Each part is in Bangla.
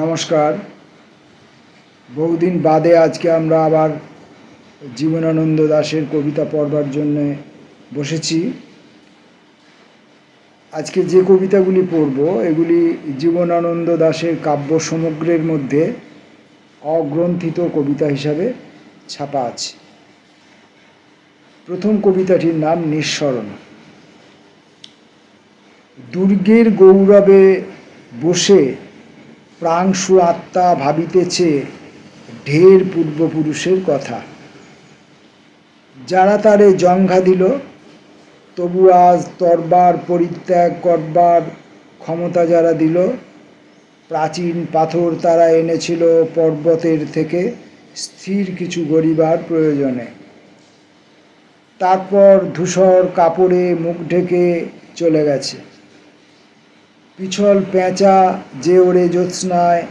নমস্কার। বহুদিন বাদে আজকে আমরা আবার জীবনানন্দ দাশের কবিতা পড়বার জন্য বসেছি। আজকে যে কবিতাগুলি পড়ব, এগুলি জীবনানন্দ দাশের কাব্য সমগ্রের মধ্যে অগ্রন্থিত কবিতা হিসাবে ছাপা আছে। প্রথম কবিতাটির নাম নিঃসরণ দুর্গের গৌরবে বসে প্রাংশু আত্মা ভাবিতেছে ঢের পূর্বপুরুষের কথা। যারা তারে জঙ্ঘা দিল, তবু আজ তরবার পরিত্যাগ করবার ক্ষমতা যারা দিল, প্রাচীন পাথর তারা এনেছিল পর্বতের থেকে স্থির কিছু গরিবার প্রয়োজনে। তারপর ধূসর কাপড়ে মুখ ঢেকে চলে গেছে। পিছল পেঁচা যে ওরে জ্যোৎস্নায়,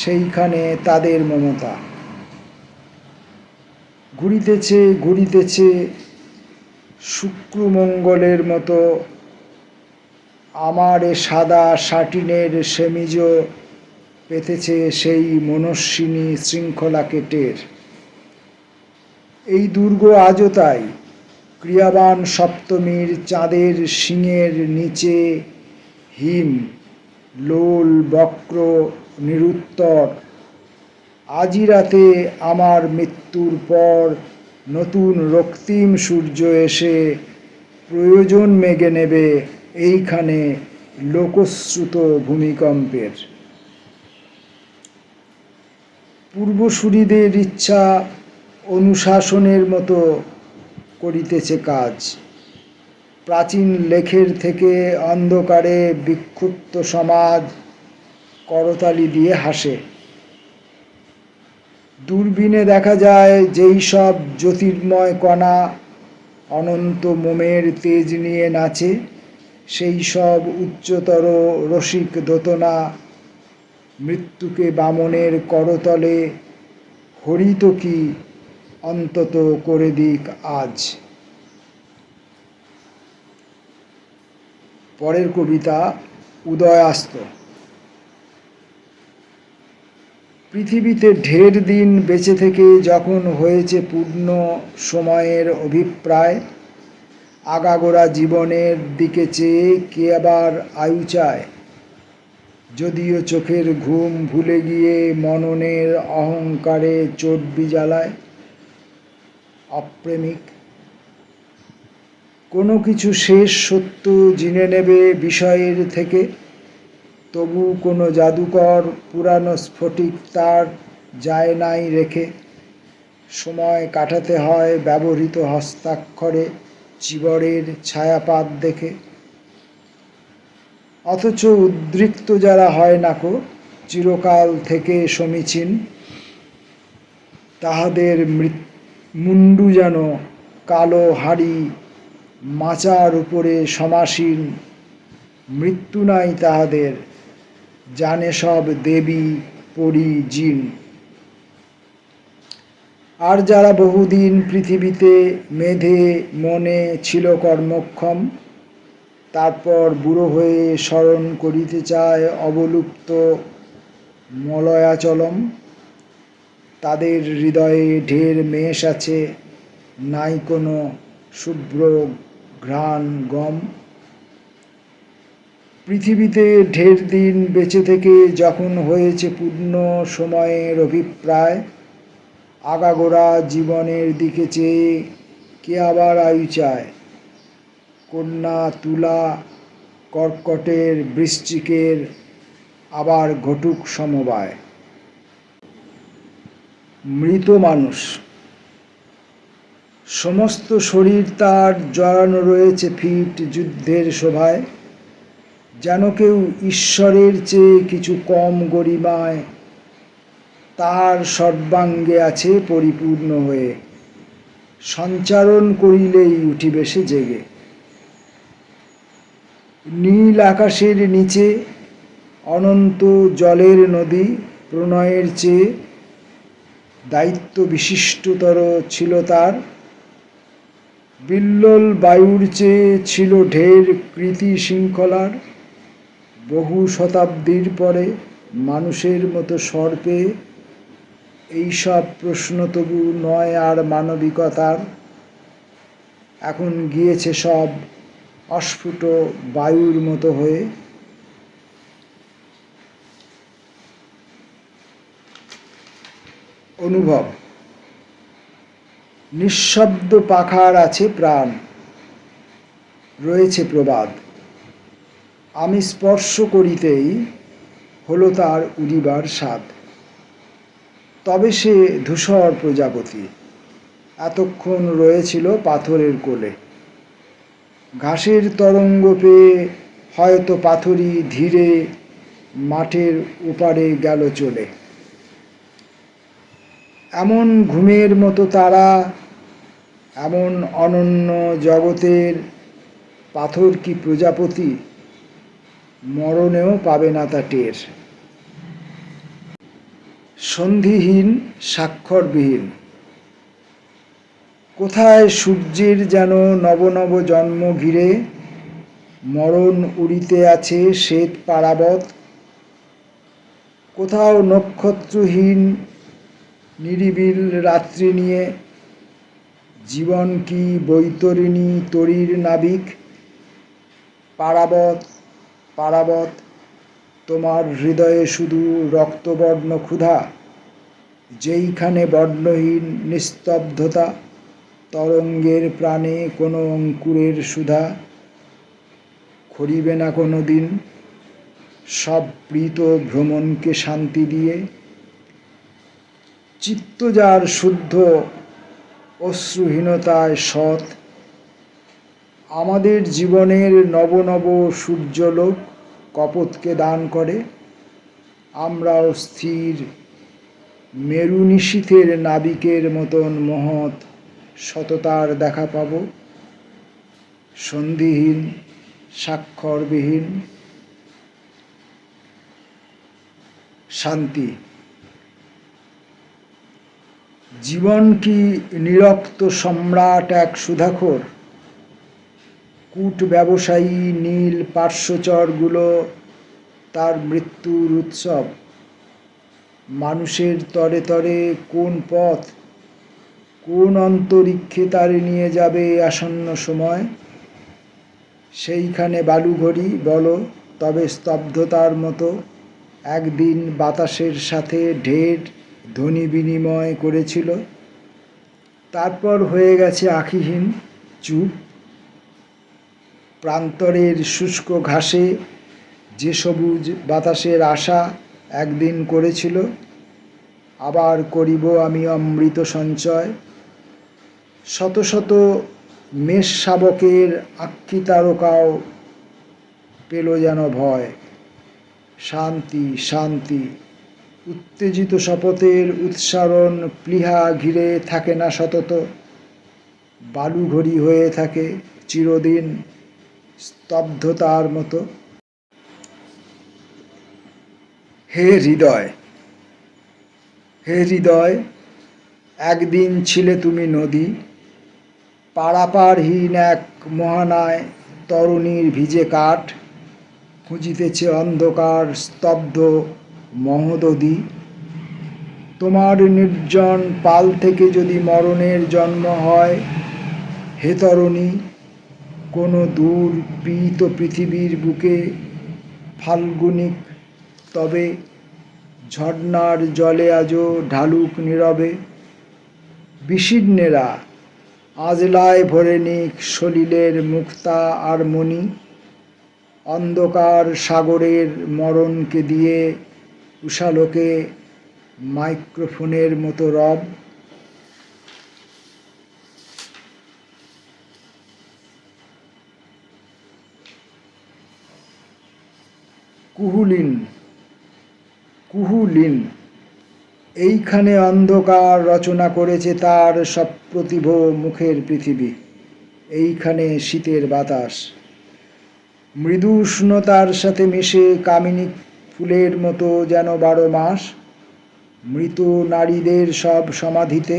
সেইখানে তাদের মমতা। ঘুরিতেছে ঘুরিতেছে শুক্রমঙ্গলের মতো আমার সাদা সাটিনের সেমিজ পেতেছে সেই মনস্বিনী শৃঙ্খলা কেটের এই দুর্গ আজও তাই, ক্রিয়াবান সপ্তমীর চাঁদের শিঙের নিচে হিম লোল, বক্র, নিরুত্তর। আজি রাতে আমার মৃত্যুর পর নতুন রক্তিম সূর্য এসে প্রয়োজন মেগে নেবে এইখানে লোকশ্রুত ভূমিকম্পের। পূর্বসূরিদের ইচ্ছা অনুশাসনের মতো করিতেছে কাজ। প্রাচীন লেখের থেকে অন্ধকারে বিক্ষুব্ধ সমাজ করতালি দিয়ে হাসে। দূরবীনে দেখা যায় যেই সব জ্যোতির্ময় কণা অনন্ত মোমের তেজ নিয়ে নাচে, সেই সব উচ্চতর রসিক দোতনা মৃত্যুকে বামনের করতলে, হরিত কি অন্তত করে দিক আজ। পরের কবিতা উদয় আস্ত পৃথিবীতে ঢের দিন বেঁচে থেকে যখন হয়েছে পূর্ণ সময়ের অভিপ্রায়, আগাগোড়া জীবনের দিকে চেয়ে কে আবার আয়ু চায়? যদিও চোখের ঘুম ভুলে গিয়ে মননের অহংকারে চর্বি জ্বালায় অপ্রেমিক কোনো কিছু শেষ সত্য জিনে নেবে বিষয়ের থেকে। তবু কোনো জাদুকর পুরানো স্ফটিক তার যায় নাই রেখে। সময় কাটাতে হয় ব্যবহৃত হস্তাক্ষরে চিবরের ছায়াপাত দেখে। অথচ উদ্রিক্ত যারা হয় নাকো, চিরকাল থেকে সমীচীন, তাহাদের মুন্ডু যেন কালো হাড়ি মাচার উপরে সমাসীন, মৃত্যু নাই তাহাদের, জানে সব দেবী, পরি, জিন। আর যারা বহুদিন পৃথিবীতে মেধে, মনে ছিল কর্মক্ষম, তারপর বুড়ো হয়ে স্মরণ করিতে চায় অবলুপ্ত মলয়াচলম। তাদের হৃদয়ে ঢের মেষ আছে, নাই কোনো শুভ্র ঘ্রাণ, গম। পৃথিবীতে ঢের দিন বেঁচে থেকে যখন হয়েছে পূর্ণ সময়ের অভিপ্রায়, আগাগোড়া জীবনের দিকে চেয়ে কে আবার আয়ু চায়? কন্যা তুলা কর্কটের বৃশ্চিকের আবার ঘটুক সমবায়। মৃত মানুষ সমস্ত শরীর তার জড়ানো রয়েছে ফিট যুদ্ধের শোভায়। যেন কেউ ঈশ্বরের চেয়ে কিছু কম গরিমায় তার সর্বাঙ্গে আছে পরিপূর্ণ হয়ে। সঞ্চারণ করিলেই উঠিবে সে জেগে। নীল আকাশের নিচে অনন্ত জলের নদী প্রণয়ের চেয়ে দায়িত্ব বিশিষ্টতর ছিল তার। বিল্লল বায়ুর চেয়ে ছিল ঢের কৃতি শৃঙ্খলার। বহু শতাব্দীর পরে মানুষের মতো সর্পে এইসব প্রশ্ন তবু নয় আর মানবিকতার। এখন গিয়েছে সব অস্ফুট বায়ুর মতো হয়ে। অনুভব নিঃশব্দ পাখার আছে প্রাণ। রয়েছে প্রবাদ। আমি স্পর্শ করিতেই হলো তার উড়িবার স্বাদ। তবে সে ধূসর প্রজাপতি। এতক্ষণ রয়েছিল পাথরের কোলে। ঘাসের তরঙ্গ পেয়ে হয়তো পাথরই ধীরে মাঠের ওপারে গেল চলে। এমন ঘুমের মতো তারা এমন অনন্য জগতের পাথর কি প্রজাপতি? মরণেও পাবে না তা টের। সন্ধিহীন, স্বাক্ষরবিহীন। কোথায় সূর্যের যেন নবনব জন্ম ঘিরে? মরণ উড়িতে আছে শ্বেত পারাবত। কোথাও নক্ষত্রহীন, নিরিবিল রাত্রি নিয়ে জীবন কি বৈতরিণী তরীর নাবিক? পারাবত পারাবত, তোমার হৃদয়ে শুধু রক্তবর্ণ ক্ষুধা, যেইখানে বর্ণহীন নিস্তব্ধতা, তরঙ্গের প্রাণে কোনো অঙ্কুরের সুধা, খরিবে না কোনো দিন, সব প্রীত ভ্রমণকে শান্তি দিয়ে, চিত্ত যার শুদ্ধ অশ্রুহীনতায় সৎ। আমাদের জীবনের নব নব সূর্যলোক কপতকে দান করে। আমরাও স্থির। মেরু নিশীথের নাবিকের মতন মহৎ সততার দেখা পাব। সন্ধিহীন, স্বাক্ষরবিহীন, শান্তি। জীবন কি নিরক্ত সম্রাট এক সুধাখর কূট ব্যবসায়ী নীল পার্শ্বচরগুলো তার মৃত্যুর উৎসব। মানুষের তরে তরে কোন পথ, কোন অন্তরিক্ষে তারে নিয়ে যাবে আসন্ন সময়? সেইখানে বালুঘড়ি বলো, তবে স্তব্ধতার মতো একদিন বাতাসের সাথে ঢের ধ্বনি বিনিময় করেছিল। তারপর হয়ে গেছে আখিহীন চুপ প্রান্তরের শুষ্ক ঘাসে যে সবুজ বাতাসের আশা একদিন করেছিল, আবার করিব আমি অমৃত সঞ্চয়। শত শত মেষ শাবকের আক্ষি তারকাও পেল যেন ভয়। শান্তি শান্তি উত্তেজিত শপথের উৎসারণ প্লীহা ঘিরে থাকে না সতত। বালুঘড়ি হয়ে থাকে চিরদিন স্তব্ধতার মতো। হে হৃদয় হে হৃদয়, একদিন ছিলে তুমি নদী। পারাপারহীন এক মহানায় তরুণীর ভিজে কাঠ খুঁজিতেছে অন্ধকার স্তব্ধ মহোদধি, তোমার নির্জন পাল থেকে যদি মরণের জন্ম হয়, হে তরণী, কোনো দূর পীত পৃথিবীর বুকে ফাল্গুনিক, তবে ঝর্ণার জলে আজও ঢালুক নীরবে। বিশিন্নেরা, আজলায় ভরে নিক সলিলের মুক্তা আর মণি, অন্ধকার সাগরের মরণকে দিয়ে উষালোকে মাইক্রোফোনের মতো রব। কুহুলিন কুহুলিন, এইখানে অন্ধকার রচনা করেছে তার সপ্রতিভ মুখের পৃথিবী, এইখানে শীতের বাতাস। মৃদু উষ্ণতার সাথে মিশে কামিনী ফুলের মতো যেন বারো মাস, মৃত নারীদের সব সমাধিতে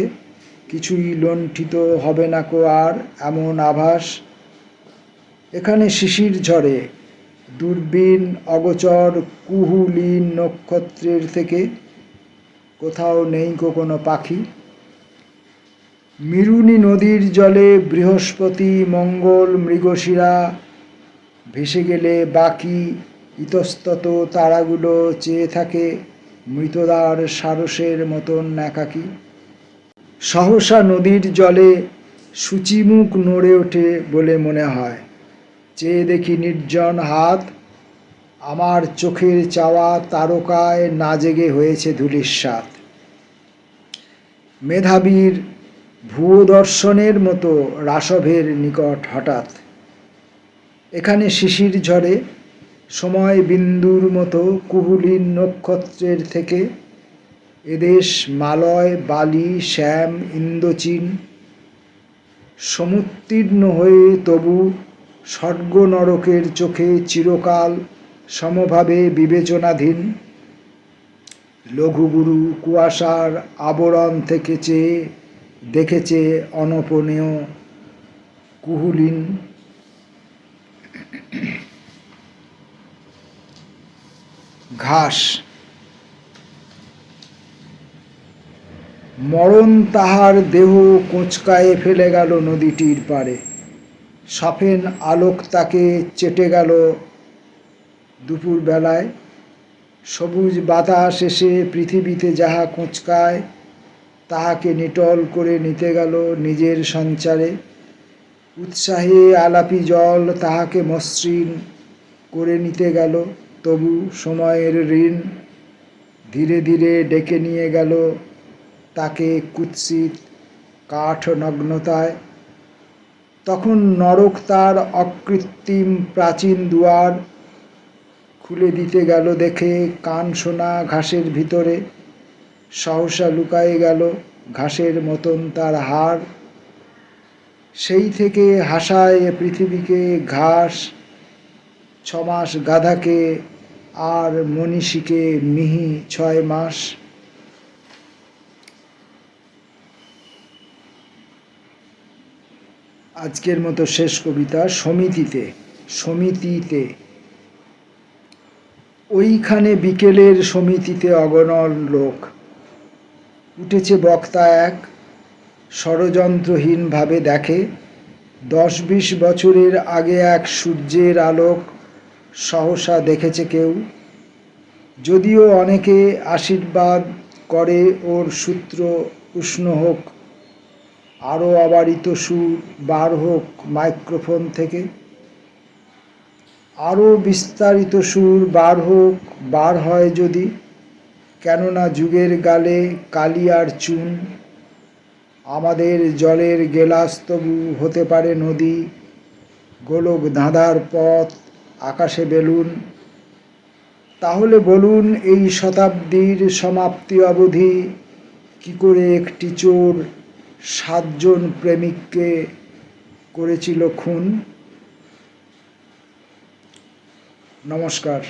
কিছুই লণ্ঠিত হবে না কো আর এমন আভাস। এখানে শিশির ঝরে, দূরবীন অগোচর কুহুলীন নক্ষত্রের থেকে কোথাও নেই কো কোনো পাখি। মিরুনি নদীর জলে বৃহস্পতি, মঙ্গল, মৃগশিরা, ভেসে গেলে বাকি ইতস্তত তারাগুলো চেয়ে থাকে মৃতদার সারসের মতন একাকী সহসা নদীর জলে সূচিমুখ নড়ে ওঠে বলে মনে হয়। চেয়ে দেখি নির্জন হাত, আমার চোখের চাওয়া তারকায় না জেগে হয়েছে ধূলিস্বাদ মেধাবীর ভুয়ো দর্শনের মতো রাসভের নিকট হঠাৎ। এখানে শিশির ঝরে সময় বিন্দুর মতো কুহুলীন নক্ষত্রের থেকে এদেশ মালয়, বালি, শ্যাম, ইন্দোচীন সমুত্তীর্ণ হয়ে তবু স্বর্গ নরকের চোখে চিরকাল সমভাবে বিবেচনাধীন। লঘুগুরু কুয়াশার আবরণ থেকে চেয়ে দেখেছে অনপনীয় কুহুলিন। ঘাস। মরণ তাহার দেহ কোঁচকায়ে ফেলে গেল নদীটির পারে সফেন আলোক তাকে চেটে গেল দুপুর বেলায় সবুজ বাতাস এসে পৃথিবীতে যাহা কোঁচকায়, তাহাকে নিটল করে নিতে গেল নিজের সঞ্চারে। উৎসাহে আলাপি জল তাহাকে মসৃণ করে নিতে গেল। তবু সময়ের ঋণ ধীরে ধীরে ডেকে নিয়ে গেল তাকে কুৎসিত কাঠ নগ্নতায় তখন নরক তার অকৃত্রিম প্রাচীন দুয়ার খুলে দিতে গেল, দেখে কান শোনা ঘাসের ভিতরে, সহসা লুকায়ে গেল ঘাসের মতন তার হাড়। সেই থেকে হাসায় পৃথিবীকে ঘাস, ছমাস গাধাকে আর মনীষীকে মিহি ছয় মাস। আজকের মতো শেষ কবিতা সমিতিতে সমিতিতে। ওইখানে বিকেলের সমিতিতে অগণন লোক। উঠেছে বক্তা এক, ষড়যন্ত্রহীনভাবে দেখে, দশ বিশ বছরের আগে এক সূর্যের আলোক সহসা দেখেছে কেউ? যদিও অনেকে আশীর্বাদ করে ওর সূত্র উষ্ণ হোক, আরও অবারিত সুর বার হোক মাইক্রোফোন থেকে। আরও বিস্তারিত সুর বার হোক, বার হয় যদি, কেননা যুগের গালে কালি আর চুন, আমাদের জলের গেলাস তবু হতে পারে নদী, গোলক ধাঁধার পথ আকাশে বেলুন। তাহলে বলুন, এই শতাব্দীর সমাপ্তি অবধি কি করে একটি চোর সাতজন প্রেমিককে করেছিল খুন? নমস্কার।